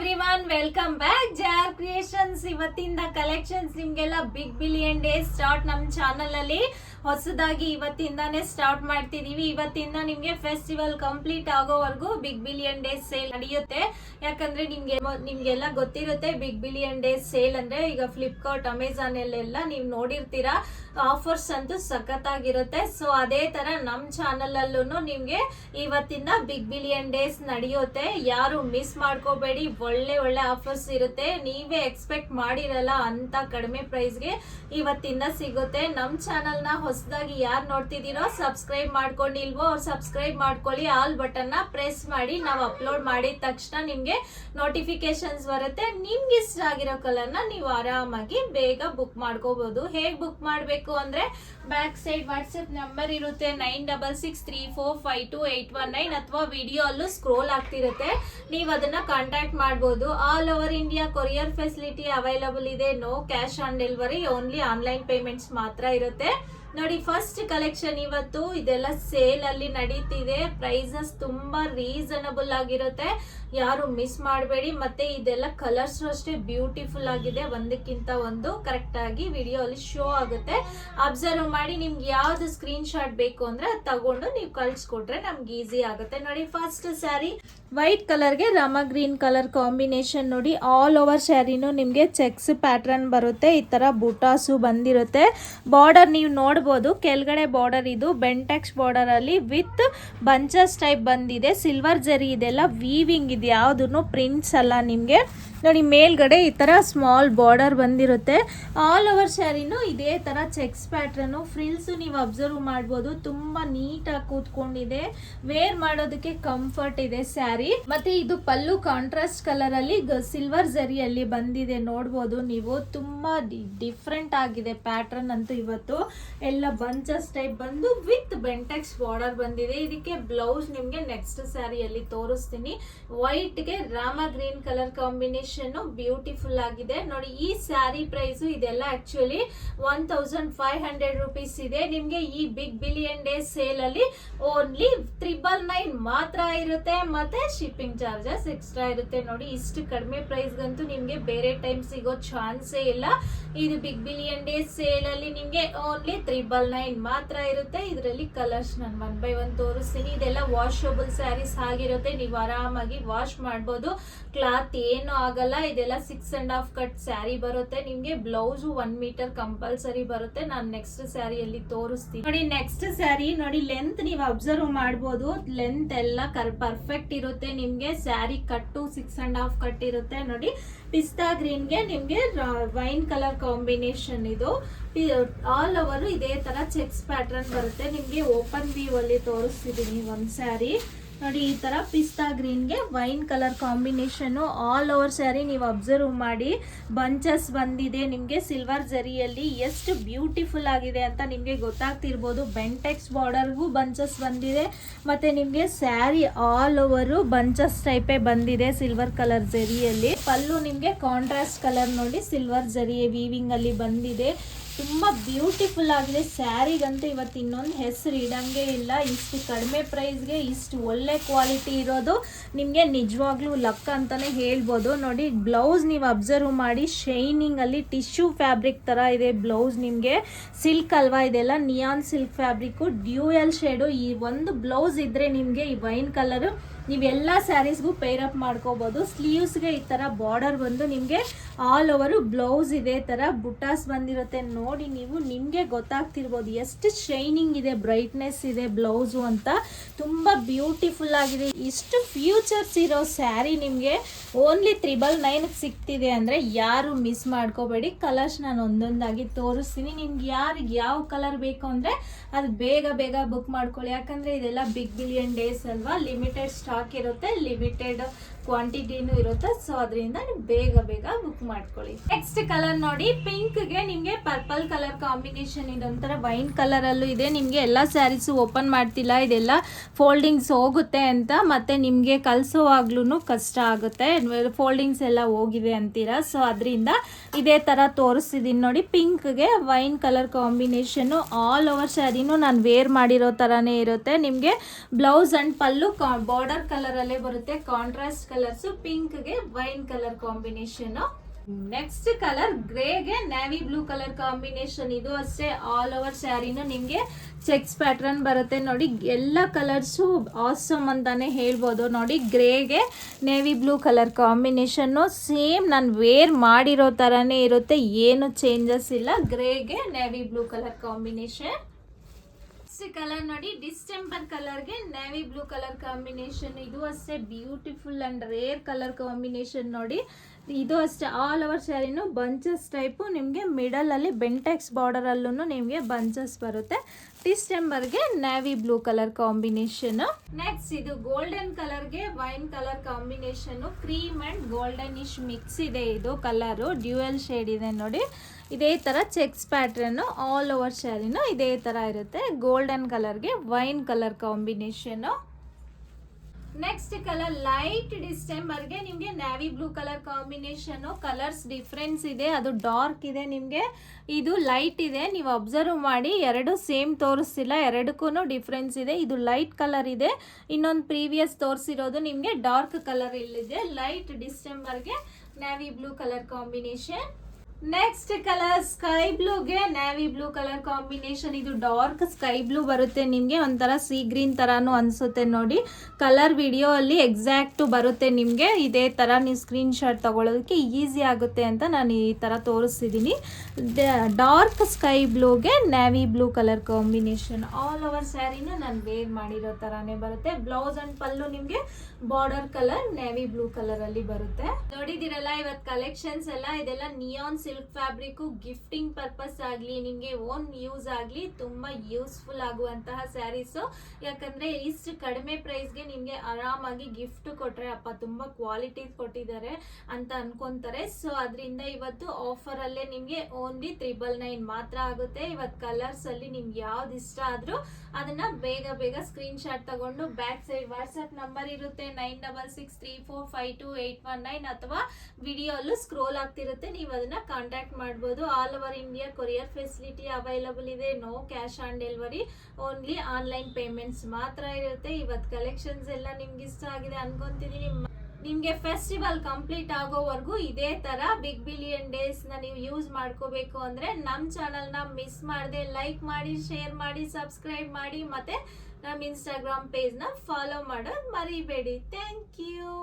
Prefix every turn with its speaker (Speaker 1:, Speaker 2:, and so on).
Speaker 1: Everyone welcome back jar creations ಇವತ್ತಿಂದ collections ನಿಮ್ಗೆಲ್ಲ big billion day start ನಮ್ಮ channel ಅಲ್ಲಿ. ಹೊಸದಾಗಿ ಇವತ್ತಿಂದಾನೇ ಸ್ಟಾರ್ಟ್ ಮಾಡ್ತಿದೀವಿ. ಇವತ್ತಿಂದ ನಿಮ್ಗೆ ಫೆಸ್ಟಿವಲ್ ಕಂಪ್ಲೀಟ್ ಆಗೋವರೆಗೂ ಬಿಗ್ ಬಿಲಿಯನ್ ಡೇಸ್ ಸೇಲ್ ನಡೆಯುತ್ತೆ. ಯಾಕಂದ್ರೆ ನಿಮ್ಗೆ ನಿಮ್ಗೆಲ್ಲ ಗೊತ್ತಿರುತ್ತೆ ಬಿಗ್ ಬಿಲಿಯನ್ ಡೇಸ್ ಸೇಲ್ ಅಂದ್ರೆ ಈಗ ಫ್ಲಿಪ್ಕಾರ್ಟ್ ಅಮೆಝಾನ್ ಅಲ್ಲೆಲ್ಲ ನೀವು ನೋಡಿರ್ತೀರಾ. ಆಫರ್ಸ್ ಅಂತೂ ಸಖತ್ತಾಗಿರುತ್ತೆ. ಸೊ ಅದೇ ತರ ನಮ್ ಚಾನಲ್ ಅಲ್ಲೂ ನಿಮ್ಗೆ ಇವತ್ತಿಂದ ಬಿಗ್ ಬಿಲಿಯನ್ ಡೇಸ್ ನಡೆಯುತ್ತೆ. ಯಾರು ಮಿಸ್ ಮಾಡ್ಕೋಬೇಡಿ. ಒಳ್ಳೆ ಒಳ್ಳೆ ಆಫರ್ಸ್ ಇರುತ್ತೆ. ನೀವೇ ಎಕ್ಸ್ಪೆಕ್ಟ್ ಮಾಡಿರಲ್ಲ ಅಂತ ಕಡಿಮೆ ಪ್ರೈಸ್ಗೆ ಇವತ್ತಿಂದ ಸಿಗುತ್ತೆ. ನಮ್ ಚಾನಲ್ನ ಹೊಸದಾಗಿ ಯಾರು ನೋಡ್ತಿದ್ದೀರೋ ಸಬ್ಸ್ಕ್ರೈಬ್ ಮಾಡ್ಕೊಂಡಿಲ್ವೋ ಅವ್ರು ಸಬ್ಸ್ಕ್ರೈಬ್ ಮಾಡ್ಕೊಳ್ಳಿ. ಆಲ್ ಬಟನ್ನ ಪ್ರೆಸ್ ಮಾಡಿ. ನಾವು ಅಪ್ಲೋಡ್ ಮಾಡಿದ ತಕ್ಷಣ ನಿಮಗೆ ನೋಟಿಫಿಕೇಶನ್ಸ್ ಬರುತ್ತೆ. ನಿಮ್ಗೆ ಇಷ್ಟ ಆಗಿರೋ ಕಲರ್ನ ನೀವು ಆರಾಮಾಗಿ ಬೇಗ ಬುಕ್ ಮಾಡ್ಕೋಬಹುದು ಹೇಗೆ ಬುಕ್ ಮಾಡಬೇಕು ಅಂದ್ರೆ ಬ್ಯಾಕ್ ಸೈಡ್ ವಾಟ್ಸಪ್ ನಂಬರ್ ಇರುತ್ತೆ nine double six three four five two eight one nine ಅಥವಾ ವಿಡಿಯೋ ಅಲ್ಲೂ ಸ್ಕ್ರೋಲ್ ಆಗ್ತಿರುತ್ತೆ. ನೀವು ಅದನ್ನ ಕಾಂಟ್ಯಾಕ್ಟ್ ಮಾಡ್ಬೋದು. All over India courier facility available ಇದೆ. No cash on delivery only online payments ಮಾತ್ರ ಇರುತ್ತೆ. ನೋಡಿ ಫಸ್ಟ್ ಕಲೆಕ್ಷನ್ ಇವತ್ತು ಇದೆಲ್ಲ ಸೇಲ್ ಅಲ್ಲಿ ನಡೀತಿದೆ. ಪ್ರೈಸಸ್ ತುಂಬಾ ರೀಸನಬಲ್ ಆಗಿರುತ್ತೆ. ಯಾರು ಮಿಸ್ ಮಾಡಬೇಡಿ. ಮತ್ತೆ ಇದೆಲ್ಲ ಕಲರ್ಸ್ ಅಷ್ಟೇ ಬ್ಯೂಟಿಫುಲ್ ಆಗಿದೆ. ಒಂದಕ್ಕಿಂತ ಒಂದು ಕರೆಕ್ಟ್ ಆಗಿ ವಿಡಿಯೋ ಅಲ್ಲಿ ಶೋ ಆಗುತ್ತೆ. ಅಬ್ಸರ್ವ್ ಮಾಡಿ ನಿಮ್ಗೆ ಯಾವ್ದು ಸ್ಕ್ರೀನ್ ಶಾಟ್ ಬೇಕು ಅಂದ್ರೆ ಅದ್ ತಗೊಂಡು ನೀವು ಕಳ್ಸಿಕೊಟ್ರೆ ನಮ್ಗೆ ಈಸಿ ಆಗುತ್ತೆ. ನೋಡಿ ಫಸ್ಟ್ ಸ್ಯಾರಿ ವೈಟ್ ಕಲರ್ಗೆ ರಮ ಗ್ರೀನ್ ಕಲರ್ ಕಾಂಬಿನೇಷನ್ ನೋಡಿ ಆಲ್ ಓವರ್ ಸ್ಯಾರಿನೂ ನಿಮಗೆ ಚೆಕ್ಸ್ ಪ್ಯಾಟರ್ನ್ ಬರುತ್ತೆ. ಈ ತರ ಬುಟಾಸು ಬಂದಿರುತ್ತೆ. ಬಾರ್ಡರ್ ನೀವು ನೋಡ್ಬೋದು, ಕೆಳಗಡೆ ಬಾರ್ಡರ್ ಇದು ಬೆಂಟೆಕ್ಸ್ ಬಾರ್ಡರ್ ಅಲ್ಲಿ ವಿತ್ ಬಂಚಸ್ ಟೈಪ್ ಬಂದಿದೆ ಸಿಲ್ವರ್ ಜರಿ ಇದೆಲ್ಲ ವೀವಿಂಗ್ ಇದೆ ಯಾವುದೂ ಪ್ರಿಂಟ್ಸ್ ಅಲ್ಲ ನಿಮಗೆ. ನೋಡಿ, ಮೇಲ್ಗಡೆ ಈ ಥರ ಸ್ಮಾಲ್ ಬಾರ್ಡರ್ ಬಂದಿರುತ್ತೆ. ಆಲ್ ಓವರ್ ಸ್ಯಾರಿನೂ ಇದೇ ಥರ ಚೆಕ್ಸ್ ಪ್ಯಾಟ್ರನು ಫ್ರಿಲ್ಸು ನೀವು ಅಬ್ಸರ್ವ್ ಮಾಡ್ಬೋದು. ತುಂಬ ನೀಟಾಗಿ ಕೂತ್ಕೊಂಡಿದೆ. ವೇರ್ ಮಾಡೋದಕ್ಕೆ ಕಂಫರ್ಟ್ ಇದೆ ಸ್ಯಾರಿ ಮತ್ತೆ ಇದು ಪಲ್ಲು ಕಾಂಟ್ರಾಸ್ಟ್ ಕಲರ್ ಅಲ್ಲಿ ಸಿಲ್ವರ್ ಜರಿಯಲ್ಲಿ ಬಂದಿದೆ ನೋಡ್ಬೋದು ನೀವು. ತುಂಬಾ ಡಿಫ್ರೆಂಟ್ ಆಗಿದೆ ಪ್ಯಾಟ್ರನ್ ಅಂತೂ ಇವತ್ತು. ಎಲ್ಲ ಬಂಚಸ್ ಟೈಪ್ ಬಂದು ವಿತ್ ಬೆಂಟೆಕ್ಸ್ ಬಾರ್ಡರ್ ಬಂದಿದೆ. ಇದಕ್ಕೆ ಬ್ಲೌಸ್ ನಿಮಗೆ ನೆಕ್ಸ್ಟ್ ಸ್ಯಾರಿಯಲ್ಲಿ ತೋರಿಸ್ತೀನಿ. ವೈಟ್ಗೆ ರಾಮ ಗ್ರೀನ್ ಕಲರ್ ಕಾಂಬಿನೇಷನ್ ಬ್ಯೂಟಿಫುಲ್ ಆಗಿದೆ. ನೋಡಿ, ಈ ಸ್ಯಾರಿ ಪ್ರೈಸ್ ಇದೆಲ್ಲ actually one thousand five hundred rupees ಇದೆ. ನಿಮಗೆ ಈ ಬಿಗ್ ಬಿಲಿಯನ್ ಡೇ ಸೇಲ್ ಅಲ್ಲಿ ಓನ್ಲಿ ತ್ರಿಬಲ್ ನೈನ್ ಮಾತ್ರ ಇರುತ್ತೆ. ಮತ್ತೆ ಶಿಪ್ಪಿಂಗ್ ಚಾರ್ಜಸ್ ಎಕ್ಸ್ಟ್ರಾ ಇರುತ್ತೆ. ನೋಡಿ, ಇಷ್ಟು ಕಡಿಮೆ ಪ್ರೈಸ್ ನಿಮಗೆ ಬೇರೆ ಟೈಮ್ ಸಿಗೋ ಚಾನ್ಸೇ ಇಲ್ಲ. ಇದು ಬಿಗ್ ಬಿಲಿಯನ್ ಡೇ ಸೇಲ್ ಅಲ್ಲಿ ನಿಮ್ಗೆ ಓನ್ಲಿ ತ್ರಿಬಲ್ ನೈನ್ ಮಾತ್ರ ಇರುತ್ತೆ. ಇದರಲ್ಲಿ ಕಲರ್ಸ್ ನಾನು ಒನ್ ಬೈ ಒನ್ ತೋರಿಸ್ತೀನಿ. ಇದೆಲ್ಲ ವಾಷಬಲ್ ಸ್ಯಾರೀಸ್ ಆಗಿರುತ್ತೆ. ನೀವು ಆರಾಮಾಗಿ ವಾಶ್ ಮಾಡ್ಬೋದು. ಕ್ಲಾತ್ ಏನು ಆಗಲ್ಲ. ಇದೆಲ್ಲ six and half cut sari ಬರುತ್ತೆ. ನಿಮ್ಗೆ ಬ್ಲೌಸ್ ಒನ್ ಮೀಟರ್ ಕಂಪಲ್ಸರಿ ಬರುತ್ತೆ. ನಾನು ನೆಕ್ಸ್ಟ್ ಸ್ಯಾರಿಯಲ್ಲಿ ತೋರಿಸ್ತೀನಿ. ನೋಡಿ ನೆಕ್ಸ್ಟ್ ಸ್ಯಾರಿ ನೋಡಿ ಲೆಂತ್ ನೀವು ಅಬ್ಸರ್ವ್ ಮಾಡ್ಬೋದು. ಲೆಂತ್ ಎಲ್ಲ ಕರ್ ಪರ್ಫೆಕ್ಟ್ ಇರುತ್ತೆ ನಿಮ್ಗೆ. ಸ್ಯಾರಿ ಕಟ್ಟು ಸಿಕ್ಸ್ ಅಂಡ್ ಹಾಫ್ ಕಟ್ ಇರುತ್ತೆ. ನೋಡಿ ಪಿಸ್ತಾ ಗ್ರೀನ್ಗೆ ನಿಮ್ಗೆ ವೈನ್ ಕಲರ್ ಕಾಂಬಿನೇಷನ್ ಇದು. ಆಲ್ ಓವರ್ ಇದೇ ತರ ಚೆಕ್ಸ್ ಪ್ಯಾಟರ್ನ್ ಬರುತ್ತೆ. ನಿಮ್ಗೆ ಓಪನ್ ವ್ಯೂ ಅಲ್ಲಿ ತೋರಿಸ್ತಿದೀನಿ ಒಂದ್ ಸ್ಯಾರಿ ನೋಡಿ, ಈ ತರ ಪಿಸ್ತಾ ಗ್ರೀನ್ಗೆ wine colour combination all over sari ನೀವು ಅಬ್ಸರ್ವ್ ಮಾಡಿ. ಬಂಚಸ್ ಬಂದಿದೆ ನಿಮಗೆ ಸಿಲ್ವರ್ ಜರಿಯಲ್ಲಿ ಎಷ್ಟು ಬ್ಯೂಟಿಫುಲ್ ಆಗಿದೆ ಅಂತ ನಿಮಗೆ ಗೊತ್ತಾಗ್ತಿರ್ಬೋದು. ಬೆಂಟೆಕ್ಸ್ ಬಾರ್ಡರ್ಗೂ ಬಂಚಸ್ ಬಂದಿದೆ. ಮತ್ತೆ ನಿಮಗೆ ಸ್ಯಾರಿ ಆಲ್ ಓವರು ಬಂಚಸ್ ಟೈಪೇ ಬಂದಿದೆ ಸಿಲ್ವರ್ ಕಲರ್ ಜರಿಯಲ್ಲಿ ಪಲ್ಲು ನಿಮಗೆ ಕಾಂಟ್ರಾಸ್ಟ್ ಕಲರ್ ನೋಡಿ ಸಿಲ್ವರ್ ಜರಿ ವೀವಿಂಗ್ ಅಲ್ಲಿ ಬಂದಿದೆ. ತುಂಬ ಬ್ಯೂಟಿಫುಲ್ ಆಗಿದೆ. ಸ್ಯಾರಿಗಂತೂ ಇವತ್ತು ಇನ್ನೊಂದು ಹೆಸರು ಇಡಂಗೆ ಇಲ್ಲ. ಇಷ್ಟು ಕಡಿಮೆ ಪ್ರೈಸ್ಗೆ ಇಷ್ಟು ಒಳ್ಳೆ ಕ್ವಾಲಿಟಿ ಇರೋದು ನಿಮಗೆ ನಿಜವಾಗ್ಲೂ ಲಕ್ ಅಂತಲೇ ಹೇಳ್ಬೋದು. ನೋಡಿ ಬ್ಲೌಸ್ ನೀವು ಅಬ್ಸರ್ವ್ ಮಾಡಿ ಶೈನಿಂಗಲ್ಲಿ ಟಿಶ್ಯೂ ಫ್ಯಾಬ್ರಿಕ್ ಥರ ಇದೆ ಬ್ಲೌಸ್ ನಿಮಗೆ. ಸಿಲ್ಕ್ ಅಲ್ವಾ ಇದೆಲ್ಲ? Neon silk fabric dual shade ಈ ಒಂದು ಬ್ಲೌಸ್ ಇದ್ದರೆ ನಿಮಗೆ ಈ ವೈನ್ ಕಲರು ನೀವೆಲ್ಲ ಸ್ಯಾರೀಸ್ಗೂ ಪೇರ್ ಅಪ್ ಮಾಡ್ಕೋಬೋದು. ಸ್ಲೀವ್ಸ್ಗೆ ಈ ಥರ ಬಾರ್ಡರ್ ಬಂದು ನಿಮಗೆ ಆಲ್ ಓವರು ಬ್ಲೌಸ್ ಇದೆ ಥರ ಬುಟಾಸ್ ಬಂದಿರುತ್ತೆ. ನೋಡಿ ನೀವು, ನಿಮಗೆ ಗೊತ್ತಾಗ್ತಿರ್ಬೋದು ಎಷ್ಟು ಶೈನಿಂಗ್ ಇದೆ ಬ್ರೈಟ್ನೆಸ್ ಇದೆ ಬ್ಲೌಸು ಅಂತ. ತುಂಬ ಬ್ಯೂಟಿಫುಲ್ ಆಗಿದೆ. ಇಷ್ಟು ಫ್ಯೂಚರ್ಸ್ ಇರೋ ಸ್ಯಾರಿ ನಿಮಗೆ ಓನ್ಲಿ ತ್ರಿಬಲ್ ನೈನ್ಗೆ ಸಿಗ್ತಿದೆ ಅಂದರೆ ಯಾರು ಮಿಸ್ ಮಾಡ್ಕೋಬೇಡಿ. ಕಲರ್ಸ್ ನಾನು ಒಂದೊಂದಾಗಿ ತೋರಿಸ್ತೀನಿ. ನಿಮ್ಗೆ ಯಾರಿಗೆ ಯಾವ ಕಲರ್ ಬೇಕು ಅಂದರೆ ಅದು ಬೇಗ ಬೇಗ ಬುಕ್ ಮಾಡ್ಕೊಳ್ಳಿ. ಯಾಕಂದರೆ ಇದೆಲ್ಲ ಬಿಗ್ ಬಿಲಿಯನ್ ಡೇಸ್ ಅಲ್ವಾ? ಲಿಮಿಟೆಡ್ ಸ್ಟಾಕ್ ಇರುತ್ತೆ ಲಿಮಿಟೆಡ್ ಕ್ವಾಂಟಿಟಿನೂ ಇರುತ್ತೆ ಸೊ ಅದರಿಂದ ನೀವು ಬೇಗ ಬೇಗ ಬುಕ್ ಮಾಡ್ಕೊಳ್ಳಿ. ನೆಕ್ಸ್ಟ್ ಕಲರ್ ನೋಡಿ ಪಿಂಕ್ಗೆ ನಿಮ್ಗೆ ಪರ್ಪಲ್ ಕಲರ್ ಕಾಂಬಿನೇಷನ್ ಇದೊಂಥರ ವೈನ್ ಕಲರ್ ಅಲ್ಲೂ ಇದೆ. ನಿಮಗೆ ಎಲ್ಲ ಸ್ಯಾರೀಸ್ ಓಪನ್ ಮಾಡ್ತಿಲ್ಲ, ಇದೆಲ್ಲ ಫೋಲ್ಡಿಂಗ್ಸ್ ಹೋಗುತ್ತೆ ಅಂತ, ಮತ್ತೆ ನಿಮಗೆ ಕಲ್ಸೋವಾಗ್ಲೂ ಕಷ್ಟ ಆಗುತ್ತೆ. ಫೋಲ್ಡಿಂಗ್ಸ್ ಎಲ್ಲ ಹೋಗಿದೆ ಅಂತೀರಾ ಸೊ ಅದರಿಂದ ಇದೇ ತರ ತೋರಿಸ್ತಿದ್ದೀನಿ ನೋಡಿ ಪಿಂಕ್ಗೆ wine colour combination all over ಸ್ಯಾರಿನೂ ನಾನು ವೇರ್ ಮಾಡಿರೋ ತರಾನೇ ಇರುತ್ತೆ. ನಿಮಗೆ blouse and pallu border colour ಅಲ್ಲೇ ಬರುತ್ತೆ contrast colours ಪಿಂಕ್ಗೆ wine colour combination next colour ಗ್ರೇಗೆ navy blue colour combination ಇದು ಅಷ್ಟೇ ಆಲ್ ಓವರ್ ಸ್ಯಾರಿನೂ ನಿಮಗೆ ಚೆಕ್ಸ್ ಪ್ಯಾಟ್ರನ್ ಬರುತ್ತೆ. ನೋಡಿ, ಎಲ್ಲ ಕಲರ್ಸು ಆಸಮ್ ಅಂತಾನೆ ಹೇಳ್ಬೋದು. ನೋಡಿ ಗ್ರೇಗೆ navy blue colour combination same ನಾನು ವೇರ್ ಮಾಡಿರೋ ಥರನೇ ಇರುತ್ತೆ. ಏನು ಚೇಂಜಸ್ ಇಲ್ಲ. ಗ್ರೇಗೆ navy blue colour combination next colour ನೋಡಿ ಡಿಸ್ಟೆಂಬರ್ ಕಲರ್ಗೆ ನೇವಿ ಬ್ಲೂ ಕಲರ್ ಕಾಂಬಿನೇಷನ್ ಇದು ಅಷ್ಟೇ beautiful and rare colour combination ನೋಡಿ. ಇದು ಅಷ್ಟೇ ಆಲ್ ಓವರ್ ಸ್ಯಾರಿನೂ ಬಂಚಸ್ ಟೈಪು ನಿಮಗೆ ಮಿಡಲಲ್ಲಿ ಬೆಂಟೆಕ್ಸ್ ಬಾರ್ಡರಲ್ಲೂ ನಿಮಗೆ ಬಂಚಸ್ ಬರುತ್ತೆ. ಡಿಸೆಂಬರ್ಗೆ navy blue colour combination next ಇದು golden ಕಲರ್ಗೆ wine colour combination cream and golden ish mix ಇದೆ ಇದು ಕಲರು ಡ್ಯೂಯಲ್ ಶೇಡ್ ಇದೆ ನೋಡಿ. ಇದೇ ಥರ ಚೆಕ್ಸ್ ಪ್ಯಾಟ್ರನ್ನು ಆಲ್ ಓವರ್ ಸ್ಯಾರಿನೂ ಇದೇ ಥರ ಇರುತ್ತೆ. Golden ಕಲರ್ಗೆ wine colour combination next colour light ಡಿಸ್ಟೆಂಬರ್ಗೆ ನಿಮಗೆ navy blue colour combination colours difference ಇದೆ. ಅದು ಡಾರ್ಕ್ ಇದೆ ನಿಮಗೆ. ಇದು ಲೈಟ್ ಇದೆ. ನೀವು ಅಬ್ಸರ್ವ್ ಮಾಡಿ, ಎರಡು ಸೇಮ್ ತೋರಿಸ್ತಿಲ್ಲ ಎರಡಕ್ಕೂ ಡಿಫ್ರೆನ್ಸ್ ಇದೆ. ಇದು ಲೈಟ್ ಕಲರ್ ಇದೆ. ಇನ್ನೊಂದು ಪ್ರೀವಿಯಸ್ ತೋರಿಸಿರೋದು ನಿಮಗೆ ಡಾರ್ಕ್ ಕಲರ್ ಇಲ್ಲಿದೆ. Light ಡಿಸ್ಟೆಂಬರ್ಗೆ navy blue colour combination next colour sky ಬ್ಲೂಗೆ navy blue colour combination ಇದು ಡಾರ್ಕ್ ಸ್ಕೈ ಬ್ಲೂ ಬರುತ್ತೆ ನಿಮಗೆ. ಒಂಥರ ಸಿ ಗ್ರೀನ್ ಥರನೂ ಅನಿಸುತ್ತೆ ನೋಡಿ. ಕಲರ್ ವಿಡಿಯೋ ಅಲ್ಲಿ ಎಕ್ಸಾಕ್ಟು ಬರುತ್ತೆ ನಿಮಗೆ. ಇದೇ ಥರ ನೀವು ಸ್ಕ್ರೀನ್ ಶಾಟ್ ತಗೊಳ್ಳೋದಕ್ಕೆ ಈಸಿ ಆಗುತ್ತೆ ಅಂತ ನಾನು ಈ ಥರ ತೋರಿಸ್ತಿದ್ದೀನಿ dark sky ಬ್ಲೂಗೆ navy blue colour combination all over ಸ್ಯಾರಿನ ನಾನು ವೇರ್ ಮಾಡಿರೋ ಥರನೇ ಬರುತ್ತೆ. ಬ್ಲೌಸ್ ಆ್ಯಂಡ್ ಪಲ್ಲು ನಿಮಗೆ ಬಾರ್ಡರ್ ಕಲರ್ ನ್ಯಾವಿ ಬ್ಲೂ ಕಲರಲ್ಲಿ ಬರುತ್ತೆ. ನೋಡಿದಿರಲ್ಲ ಇವತ್ತು ಕಲೆಕ್ಷನ್ಸ್ ಎಲ್ಲ, ಇದೆಲ್ಲ neon silk fabric gifting purpose ಆಗಲಿ, ನಿಮಗೆ ಓನ್ ಯೂಸ್ ಆಗಲಿ, ತುಂಬಾ ಯೂಸ್ಫುಲ್ ಆಗುವಂತಹ ಸ್ಯಾರೀಸ್ ಯಾಕಂದ್ರೆ ಇಷ್ಟು ಕಡಿಮೆ ಪ್ರೈಸ್ಗೆ ನಿಮಗೆ ಆರಾಮಾಗಿ ಗಿಫ್ಟ್ ಕೊಟ್ಟರೆ ಅಪ್ಪ ತುಂಬಾ ಕ್ವಾಲಿಟಿ ಕೊಟ್ಟಿದ್ದಾರೆ ಅಂತ ಅನ್ಕೊಂತಾರೆ. ಸೊ ಅದರಿಂದ ಇವತ್ತು ಆಫರ್ ಅಲ್ಲೇ ನಿಮ್ಗೆ ಓನ್ಲಿ ತ್ರಿಬಲ್ ನೈನ್ ಮಾತ್ರ ಆಗುತ್ತೆ. ಇವತ್ತು ಕಲರ್ಸ್ ಅಲ್ಲಿ ನಿಮ್ಗೆ ಯಾವ್ದು ಇಷ್ಟ ಆದರೂ ಅದನ್ನ ಬೇಗ ಬೇಗ ಸ್ಕ್ರೀನ್ ಶಾಟ್ ತಗೊಂಡು ಬ್ಯಾಕ್ ಸೈಡ್ ವಾಟ್ಸಪ್ ನಂಬರ್ ಇರುತ್ತೆ nine double six three four five two eight one nine ಅಥವಾ ವಿಡಿಯೋ ಅಲ್ಲೂ ಸ್ಕ್ರೋಲ್ ಆಗ್ತಿರುತ್ತೆ. ನೀವು ಅದನ್ನ ಕಾಂಟ್ಯಾಕ್ಟ್ ಮಾಡ್ಬೋದು. All over India courier facility available ಇದೆ. No cash on delivery only online payments ಮಾತ್ರ ಇರುತ್ತೆ. ಇವತ್ತು ಕಲೆಕ್ಷನ್ಸ್ ಎಲ್ಲ ನಿಮ್ಗೆ ಇಷ್ಟ ಆಗಿದೆ ಅನ್ಕೊಂತೀನಿ. ನಿಮಗೆ ಫೆಸ್ಟಿವಲ್ ಕಂಪ್ಲೀಟ್ ಆಗೋವರೆಗೂ ಇದೇ ತರ ಬಿಗ್ ಬಿಲಿಯನ್ ಡೇಸ್ನ ನೀವು ಯೂಸ್ ಮಾಡ್ಕೋಬೇಕು ಅಂದ್ರೆ ನಮ್ಮ ಚಾನಲ್ನ ಮಿಸ್ ಮಾಡದೆ ಲೈಕ್ ಮಾಡಿ ಶೇರ್ ಮಾಡಿ ಸಬ್ಸ್ಕ್ರೈಬ್ ಮಾಡಿ. ಮತ್ತೆ ನಮ್ಮ ಇನ್ಸ್ಟಾಗ್ರಾಮ್ ಪೇಜ್ನ ಫಾಲೋ ಮಾಡೋದು ಮರಿಬೇಡಿ. Thank you